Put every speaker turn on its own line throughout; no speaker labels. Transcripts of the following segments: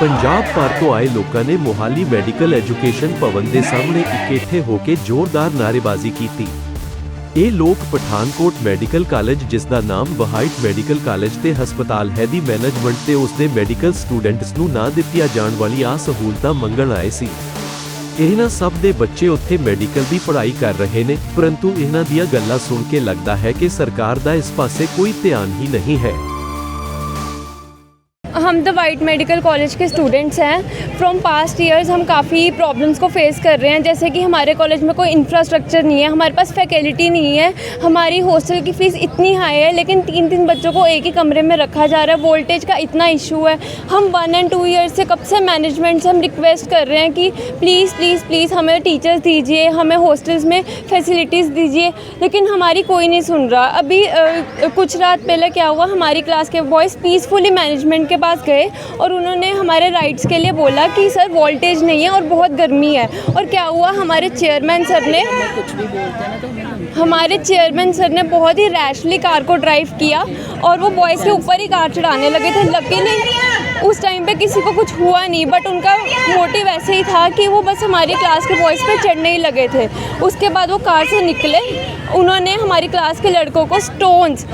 ਪੰਜਾਬ ਭਰ ਤੋਂ ਆਏ ਲੋਕਾਂ ਨੇ ਮੋਹਾਲੀ ਮੈਡੀਕਲ ਐਜੂਕੇਸ਼ਨ ਭਵਨ ਦੇ ਸਾਹਮਣੇ ਇਕੱਠੇ ਹੋ ਕੇ ਜ਼ੋਰਦਾਰ ਨਾਅਰੇਬਾਜ਼ੀ ਕੀਤੀ। ਇਹ ਲੋਕ ਪਠਾਨਕੋਟ ਮੈਡੀਕਲ ਕਾਲਜ, ਜਿਸ ਦਾ ਨਾਮ ਵਹਾਈਟ ਮੈਡੀਕਲ ਕਾਲਜ ਤੇ ਹਸਪਤਾਲ ਹੈ, ਦੀ ਮੈਨੇਜਮੈਂਟ ਤੇ ਉਸ ਦੇ ਮੈਡੀਕਲ ਸਟੂਡੈਂਟਸ ਨੂੰ ਨਾ ਦਿੱਤੀਆਂ ਜਾਣ ਵਾਲੀਆਂ ਸਹੂਲਤਾਂ ਮੰਗਣ ਆਏ ਸੀ। ਇਹਨਾਂ ਸਭ ਦੇ ਬੱਚੇ ਉੱਥੇ ਮੈਡੀਕਲ ਦੀ ਪੜ੍ਹਾਈ ਕਰ ਰਹੇ ਨੇ, ਪਰੰਤੂ ਇਹਨਾਂ ਦੀਆਂ ਗੱਲਾਂ ਸੁਣ ਕੇ ਲੱਗਦਾ ਹੈ ਕਿ ਸਰਕਾਰ ਦਾ ਇਸ ਪਾਸੇ ਕੋਈ ਧਿਆਨ ਹੀ ਨਹੀਂ ਹੈ।
हम द वाइट मेडिकल कॉलेज के स्टूडेंट्स हैं। फ्रॉम पास्ट ईयर्स हम काफ़ी प्रॉब्लम्स को फेस कर रहे हैं। जैसे कि हमारे कॉलेज में कोई इंफ्रास्ट्रक्चर नहीं है हमारे पास फैकल्टी नहीं है हमारी हॉस्टल की फ़ीस इतनी हाई है लेकिन तीन तीन बच्चों को एक ही कमरे में रखा जा रहा है। वोल्टेज का इतना इशू है। हम वन एंड टू ईयर्स से कब से मैनेजमेंट से हम रिक्वेस्ट कर रहे हैं कि प्लीज़ प्लीज़ प्लीज़ हमें टीचर्स दीजिए हमें हॉस्टल्स में फैसिलिटीज़ दीजिए। लेकिन हमारी कोई नहीं सुन रहा। अभी अ, कुछ रात पहले क्या हुआ हमारी क्लास के बॉयज़ पीसफुली मैनेजमेंट के पास गए और उन्होंने हमारे राइट्स के लिए बोला कि, सर वोल्टेज नहीं है और बहुत गर्मी है। और क्या हुआ? हमारे चेयरमैन सर ने हमारे चेयरमैन सर ने बहुत ही रैशली कार को ड्राइव किया और वो बॉयज़ के ऊपर ही कार चढ़ाने लगे थे। लकीली उस टाइम पे किसी को कुछ हुआ नहीं बट उनका मोटिव ऐसे ही था कि वो बस हमारी क्लास के बॉयज़ पे चढ़ने ही लगे थे। उसके बाद वो कार से निकले। उन्होंने हमारी क्लास के लड़कों को स्टोन्स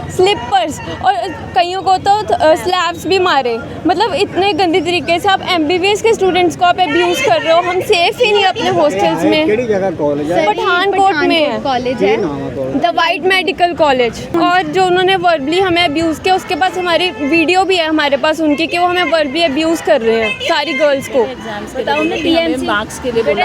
पर्स और कईयों को तो स्लैब्स भी मारे। मतलब इतने गंदे तरीके से आप एमबीबीएस के स्टूडेंट्स को आप एब्यूज़ कर रहे हो हम सेफ़ ही नहीं अपने हॉस्टल्स में। पठानकोट में
कॉलेज है।
द वाइट मेडिकल कॉलेज और जो उन्होंने वर्बली हमें अब्यूज़ किया उसके पास हमारी वीडियो भी है हमारे पास उनकी कि वो हमें वर्बली अब्यूज़ कर रहे हैं सारी गर्ल्स को।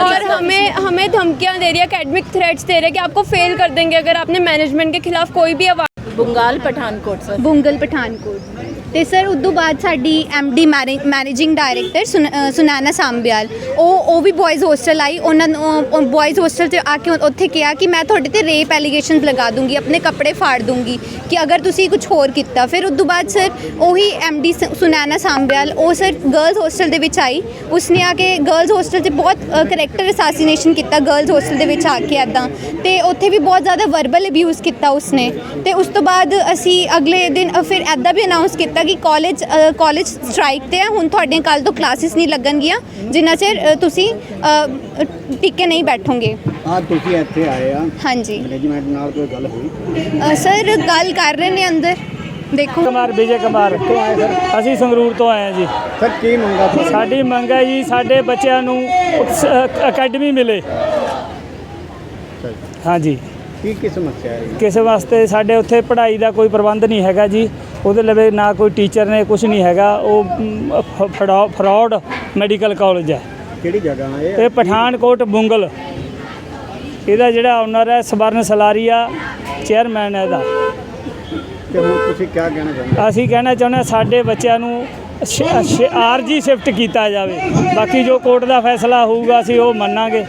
और हमें हमें धमकियाँ दे रही है अकेडमिक थ्रेट्स दे रहे हैं कि आपको फेल कर देंगे अगर आपने मैनेजमेंट के खिलाफ कोई भी आवाज़
ਬੰਗਾਲ ਪਠਾਨਕੋਟ ਸਰ।
ਬੁੰਗਲ ਪਠਾਨਕੋਟ। ਤੇ ਸਰ, ਉਦੋਂ ਬਾਅਦ ਸਾਡੀ ਡੀ ਮੈਨੇਜਿੰਗ ਡਾਇਰੈਕਟਰ ਸੁਨ- ਸੁਨੈਨਾ ਸਾਂਬਿਆਲ ਉਹ ਉਹ ਵੀ ਬॉयਜ਼ ਹੋਸਟਲ ਆਈ। ਉਹਨਾਂ ਨੂੰ ਬॉयਜ਼ ਹੋਸਟਲ 'ਚ ਆ ਕੇ ਉੱਥੇ ਕਿਹਾ ਕਿ ਮੈਂ ਤੁਹਾਡੇ ਤੇ ਰੇਪ ਐਲੀਗੇਸ਼ਨਸ ਲਗਾ ਦੂੰਗੀ, ਆਪਣੇ ਕੱਪੜੇ ਫਾੜ ਦੂੰਗੀ, ਕਿ ਅਗਰ ਤੁਸੀਂ ਕੁਝ ਹੋਰ ਕੀਤਾ। ਫਿਰ ਉਦੋਂ ਬਾਅਦ ਸਰ, ਉਹੀ ਡੀ ਸੁਨੈਨਾ ਸਾਂਬਿਆਲ ਉਹ ਸਰ ਗਰਲਜ਼ ਹੋਸਟਲ ਦੇ ਵਿੱਚ ਆਈ। ਉਸਨੇ ਆ ਕੇ ਗਰਲਜ਼ ਹੋਸਟਲ 'ਚ ਬਹੁਤ ਕਰੈਕਟਰ ਅਸਾਸੀਨੇਸ਼ਨ ਕੀਤਾ ਗਰਲਜ਼ ਹੋਸਟਲ ਦੇ ਵਿੱਚ ਆ ਕੇ ਐਦਾਂ ਤੇ ਉੱਥੇ ਵੀ ਬਹੁਤ ਜ਼ਿਆਦਾ ਵਰਬਲ ਅਬਿਊਜ਼ ਕੀਤਾ ਉਸਨੇ। ਤੇ ਉਸ ਤੋਂ ਬਾਅਦ ਅਸੀਂ ਅਗਲੇ ਦਿਨ ਫਿਰ ਐਦਾਂ ਵੀ ਅਨਾਉਂਸ ਕੀਤਾ ਕਿ ਕਾਲਜ ਕਾਲਜ ਸਟ੍ਰਾਈਕ ਤੇ ਹੈ ਹੁਣ ਤੁਹਾਡੀਆਂ ਕੱਲ ਤੋਂ ਕਲਾਸਿਸ ਨਹੀਂ ਲੱਗਣਗੀਆਂ। ਜਿੰਨਾ ਚਿਰ ਤੁਸੀਂ ਟਿੱਕੇ ਨਹੀਂ ਬੈਠੋਗੇ।
ਆ ਤੁਸੀਂ ਇੱਥੇ ਆਏ ਆ।
ਹਾਂਜੀ।
ਮੈਨੇਜਮੈਂਟ ਨਾਲ ਕੋਈ ਗੱਲ ਹੋਈ?
ਸਰ ਗੱਲ ਕਰ ਰਹੇ ਨੇ ਅੰਦਰ। ਦੇਖੋ।
ਕੁਮਾਰ ਵਿਜੇ ਕੁਮਾਰ। ਅਸੀਂ ਸੰਗਰੂਰ ਤੋਂ ਆਏ ਹਾਂ ਜੀ।
ਸਰ ਕੀ ਮੰਗਾ
ਸਾਡੀ ਮੰਗ ਹੈ ਜੀ ਸਾਡੇ ਬੱਚਿਆਂ ਨੂੰ ਅਕੈਡਮੀ ਮਿਲੇ। ਹਾਂਜੀ।
ਕੀ ਕੀ ਸਮੱਸਿਆ ਹੈ?
ਕਿਸ ਵਾਸਤੇ ਸਾਡੇ ਉੱਥੇ ਪੜ੍ਹਾਈ ਦਾ ਕੋਈ ਪ੍ਰਬੰਧ ਨਹੀਂ ਹੈਗਾ ਜੀ। ਉਹਦੇ ਲਵੇ ਨਾ ਕੋਈ ਟੀਚਰ ਨੇ ਕੁਝ ਨਹੀਂ ਹੈਗਾ। ਉਹ ਫਰਾਡ ਮੈਡੀਕਲ ਕਾਲਜ ਹੈ।
ਕਿਹੜੀ ਜਗ੍ਹਾ ਹੈ
ਇਹ? ਪਠਾਨਕੋਟ ਬੁੰਗਲ। ਇਹਦਾ ਜਿਹੜਾ ਓਨਰ ਹੈ ਸਵਰਨ ਸਲਾਰੀਆ ਚੇਅਰਮੈਨ ਹੈ ਇਹਦਾ।
ਤੇ ਹੁਣ ਤੁਸੀਂ ਕੀ ਕਹਿਣਾ ਚਾਹੁੰਦੇ
ਅਸੀਂ ਕਹਿਣਾ ਚਾਹੁੰਦੇ ਹਾਂ ਸਾਡੇ ਬੱਚਿਆਂ ਨੂੰ ਆਰਜੀ ਸ਼ਿਫਟ ਕੀਤਾ ਜਾਵੇ। ਬਾਕੀ ਜੋ ਕੋਰਟ ਦਾ ਫੈਸਲਾ ਹੋਊਗਾ ਅਸੀਂ ਉਹ ਮੰਨਾਂਗੇ।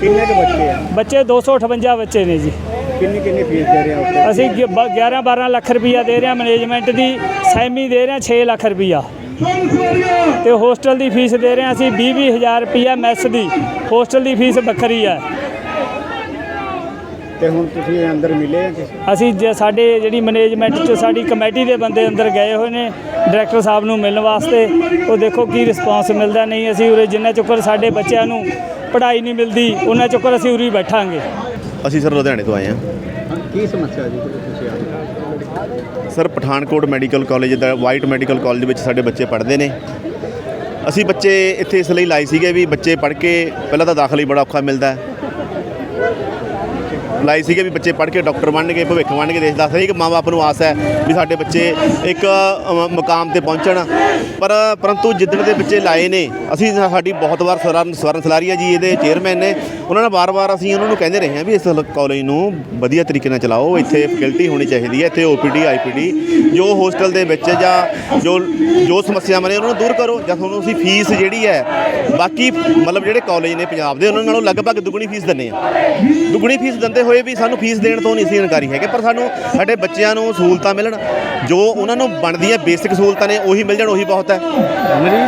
ਕਿੰਨੇ ਬੱਚੇ ਆ?
ਬੱਚੇ 258 ਬੱਚੇ ਨੇ ਜੀ।
ਕਿੰਨੀ ਕਿੰਨੀ ਫੀਸ ਦੇ ਰਹੇ ਉੱਥੇ?
ਅਸੀਂ 11 12 ਲੱਖ ਰੁਪਈਆ ਦੇ ਰਹੇ ਹਾਂ ਮੈਨੇਜਮੈਂਟ ਦੀ ਸੈਮੀ ਦੇ ਰਹੇ ਹਾਂ 6 ਲੱਖ ਰੁਪਈਆ। ਤੇ ਹੋਸਟਲ ਦੀ ਫੀਸ ਦੇ ਰਹੇ ਹਾਂ ਅਸੀਂ 20 20 ਹਜ਼ਾਰ ਰੁਪਈਆ ਮੈਸ ਦੀ। ਹੋਸਟਲ ਦੀ ਫੀਸ ਵੱਖਰੀ ਹੈ
ਤੇ ਹੁਣ ਤੁਸੀਂ ਅੰਦਰ ਮਿਲੇ ਆ ਕਿਸੇ?
ਅਸੀਂ ਜੇ ਸਾਡੇ ਜਿਹੜੀ ਮੈਨੇਜਮੈਂਟ ਚ ਸਾਡੀ ਕਮੇਟੀ ਦੇ ਬੰਦੇ ਅੰਦਰ ਗਏ ਹੋਏ ਨੇ ਡਾਇਰੈਕਟਰ ਸਾਹਿਬ ਨੂੰ ਮਿਲਣ ਵਾਸਤੇ ਉਹ ਦੇਖੋ ਕੀ ਰਿਸਪਾਂਸ ਮਿਲਦਾ ਨਹੀਂ ਅਸੀਂ ਉਰੇ ਜਿੰਨਾ ਚੁੱਕਰ ਸਾਡੇ ਬੱਚਿਆਂ ਨੂੰ ਪੜ੍ਹਾਈ ਨਹੀਂ ਮਿਲਦੀ ਉਹਨਾਂ ਚੁੱਕਰ ਅਸੀਂ ਉਰੇ ਹੀ ਬੈਠਾਂਗੇ।
ਅਸੀਂ ਸਰ ਲੁਧਿਆਣੇ ਤੋਂ ਆਏ ਹਾਂ।
ਕੀ ਸਮੱਸਿਆ ਜੀ ਜਿਹੜੀ ਤੁਸੀਂ ਆਏ
ਸਰ ਪਠਾਨਕੋਟ ਮੈਡੀਕਲ ਕਾਲਜ ਦਾ ਵਾਈਟ ਮੈਡੀਕਲ ਕਾਲਜ ਵਿੱਚ ਸਾਡੇ ਬੱਚੇ ਪੜ੍ਹਦੇ ਨੇ। ਅਸੀਂ ਬੱਚੇ ਇੱਥੇ ਇਸ ਲਈ ਲਾਏ ਸੀਗੇ ਵੀ ਬੱਚੇ ਪੜ੍ਹ ਕੇ ਪਹਿਲਾਂ ਤਾਂ ਦਾਖਲਾ ਹੀ ਬੜਾ ਔਖਾ ਮਿਲਦਾ ਹੈ। ਲਾਏ ਸੀਗੇ ਵੀ ਬੱਚੇ ਪੜ੍ਹ ਕੇ ਡਾਕਟਰ ਬਣਨਗੇ ਭਵਿੱਖ ਬਣਨਗੇ ਦੇਸ਼ ਦਾ। ਹਰੇਕ ਮਾਂ-ਬਾਪ ਨੂੰ ਆਸ ਹੈ ਵੀ ਸਾਡੇ ਬੱਚੇ ਇੱਕ ਅ, ਮੁਕਾਮ ਤੇ ਪਹੁੰਚਣ। ਪਰ ਪਰੰਤੂ ਜਿੱਦਣ ਦੇ ਬੱਚੇ ਲਾਏ ਨੇ ਅਸੀਂ ਸਾਡੀ ਬਹੁਤ ਵਾਰ ਸਵਰਨ ਸਵਰਨ ਸਲਾਰੀਆ ਜੀ ਇਹਦੇ ਚੇਅਰਮੈਨ ਨੇ ਉਹਨਾਂ ਨਾਲ ਵਾਰ-ਵਾਰ ਅਸੀਂ ਉਹਨਾਂ ਨੂੰ ਕਹਿੰਦੇ ਰਹੇ ਹਾਂ ਵੀ ਇਸ ਕਾਲਜ ਨੂੰ ਵਧੀਆ ਤਰੀਕੇ ਨਾਲ ਚਲਾਓ ਇੱਥੇ ਫੈਕਲਟੀ ਹੋਣੀ ਚਾਹੀਦੀ ਹੈ ਇੱਥੇ ਓਪੀਡੀ ਆਈਪੀਡੀ ਜੋ ਹੋਸਟਲ ਦੇ ਵਿੱਚ ਜਾਂ ਜੋ ਜੋ ਸਮੱਸਿਆਵਾਂ ਨੇ ਉਹਨਾਂ ਨੂੰ ਦੂਰ ਕਰੋ ਜਾਂ ਤੁਹਾਨੂੰ ਅਸੀਂ ਫੀਸ ਜਿਹੜੀ ਹੈ ਬਾਕੀ ਮਤਲਬ ਜਿਹੜੇ ਕਾਲਜ ਨੇ ਪੰਜਾਬ ਦੇ ਉਹਨਾਂ ਨਾਲੋਂ ਲਗਭਗ ਦੁੱਗਣੀ ਫੀਸ ਦਿੰਦੇ ਆ ਦੁੱਗਣੀ ਫੀਸ ਦਿੰਦੇ ਹੋਏ ਵੀ ਸਾਨੂੰ ਫੀਸ ਦੇਣ ਤੋਂ ਨਹੀਂ ਸੀ ਇਨਕਾਰੀ ਹੈਗੇ ਪਰ ਸਾਨੂੰ ਸਾਡੇ ਬੱਚਿਆਂ ਨੂੰ ਸਹੂਲਤਾਂ ਮਿਲਣ ਜੋ ਉਹਨਾਂ ਨੂੰ ਬਣਦੀਆਂ ਬੇਸਿਕ ਸਹੂਲਤਾਂ ਨੇ ਉਹੀ ਮਿਲ ਜਾਣ ਉਹੀ ਬਹੁਤ ਹੈ।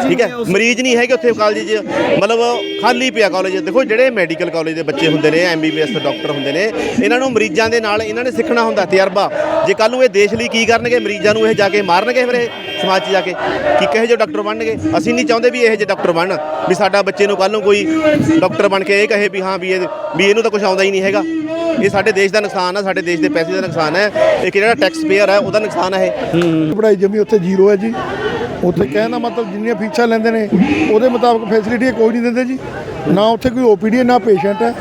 ਠੀਕ ਹੈ? ਮਰੀਜ਼ ਨਹੀਂ ਹੈਗੇ ਉੱਥੇ ਕਾਲਜ 'ਚ ਮਤਲਬ ਖਾਲੀ ਪਿਆ ਕਾਲਜ ਦੇਖੋ ਜਿਹੜੇ ਮੈਡੀਕਲ ਕਾਲਜ ਦੇ ਬੱਚੇ ਹੁੰਦੇ ਨੇ ਐਮਬੀਬੀਐਸ ਡਾਕਟਰ ਹੁੰਦੇ ਨੇ ਇਹਨਾਂ ਨੂੰ ਮਰੀਜ਼ਾਂ ਦੇ ਨਾਲ ਇਹਨਾਂ ਨੇ ਸਿੱਖਣਾ ਹੁੰਦਾ ਤਜਰਬਾ। ਜੇ ਕੱਲ ਨੂੰ ਇਹ ਦੇਸ਼ ਲਈ ਕੀ ਕਰਨਗੇ ਮਰੀਜ਼ਾਂ ਨੂੰ ਇਹ ਜਾ ਕੇ ਮਾਰਨਗੇ ਫਿਰ ਇਹ ਸਮਾਜ 'ਚ ਜਾ ਕੇ ਕਿ ਕਿਹੋ ਜਿਹੇ ਡਾਕਟਰ ਬਣਨਗੇ? ਅਸੀਂ ਨਹੀਂ ਚਾਹੁੰਦੇ ਵੀ ਇਹੋ ਜਿਹੇ ਡਾਕਟਰ ਬਣਨ ਵੀ ਸਾਡਾ ਬੱਚੇ ਨੂੰ ਕੱਲ ਨੂੰ ਕੋਈ ਡਾਕਟਰ ਬਣ ਕੇ ਇਹ ਕਹੇ ਵੀ ਹਾਂ ਵੀ ਇਹ ਵੀ ਇਹਨੂੰ ਤਾਂ ਕੁਝ ਆਉਂਦਾ ਹੀ ਨਹੀਂ ਹੈਗਾ। ਇਹ ਸਾਡੇ ਦੇਸ਼ ਦਾ ਨੁਕਸਾਨ ਹੈ ਸਾਡੇ ਦੇਸ਼ ਦੇ ਪੈਸੇ ਦਾ ਨੁਕਸਾਨ ਹੈ ਇੱਕ ਜਿਹੜਾ ਟੈਕਸ ਪੇਅਰ ਹੈ ਉਹਦਾ ਨੁਕਸਾਨ ਹੈ ਇਹ।
ਪੜ੍ਹਾਈ ਜਮੀ ਉੱਥੇ ਜ਼ੀਰੋ ਹੈ ਜੀ। ਉੱਥੇ ਕਹਿਣ ਦਾ ਮਤਲਬ ਜਿੰਨੀਆਂ ਫੀਸਾਂ ਲੈਂਦੇ ਨੇ ਉਹਦੇ ਮੁਤਾਬਕ ਫੈਸਿਲਿਟੀ ਕੋਈ ਨਹੀਂ ਦਿੰਦੇ ਜੀ। ਨਾ ਉੱਥੇ ਕੋਈ ਓਪੀਡੀ ਨਾ ਪੇਸ਼ੈਂਟ ਹੈ।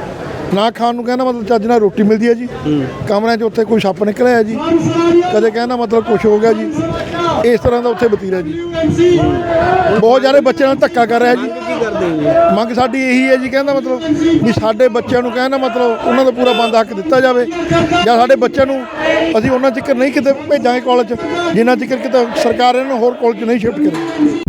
ਨਾ ਖਾਣ ਨੂੰ ਕਹਿੰਦਾ ਮਤਲਬ ਚੱਜ ਨਾਲ ਰੋਟੀ ਮਿਲਦੀ ਹੈ ਜੀ। ਕਮਰਿਆਂ 'ਚ ਉੱਥੇ ਕੋਈ ਸੱਪ ਨਿਕਲਿਆ ਜੀ। ਕਦੇ ਕਹਿੰਦਾ ਮਤਲਬ ਕੁਝ ਹੋ ਗਿਆ ਜੀ। ਇਸ ਤਰ੍ਹਾਂ ਦਾ ਉੱਥੇ ਬਤੀਰਾ ਜੀ। ਬਹੁਤ ਸਾਰੇ ਬੱਚਿਆਂ ਨਾਲ ਧੱਕਾ ਕਰ ਰਿਹਾ ਜੀ। ਮੰਗ ਸਾਡੀ ਇਹੀ ਹੈ ਜੀ, ਕਹਿੰਦਾ ਮਤਲਬ ਵੀ ਸਾਡੇ ਬੱਚਿਆਂ ਨੂੰ ਕਹਿੰਦਾ ਮਤਲਬ ਉਹਨਾਂ ਦਾ ਪੂਰਾ ਬੰਦ ਹੱਕ ਦਿੱਤਾ ਜਾਵੇ। ਜਾਂ ਸਾਡੇ ਬੱਚਿਆਂ ਨੂੰ ਅਸੀਂ ਉਹਨਾਂ ਚਿਕਰ ਨਹੀਂ ਕਿਤੇ ਭੇਜਾਂਗੇ ਕਾਲਜ ਜਿੰਨਾ ਚਿਕਰ ਕਿਤੇ ਸਰਕਾਰ ਇਹਨਾਂ ਨੂੰ ਹੋਰ ਕਾਲਜ ਨਹੀਂ ਸ਼ਿਫਟ ਕਰੇ।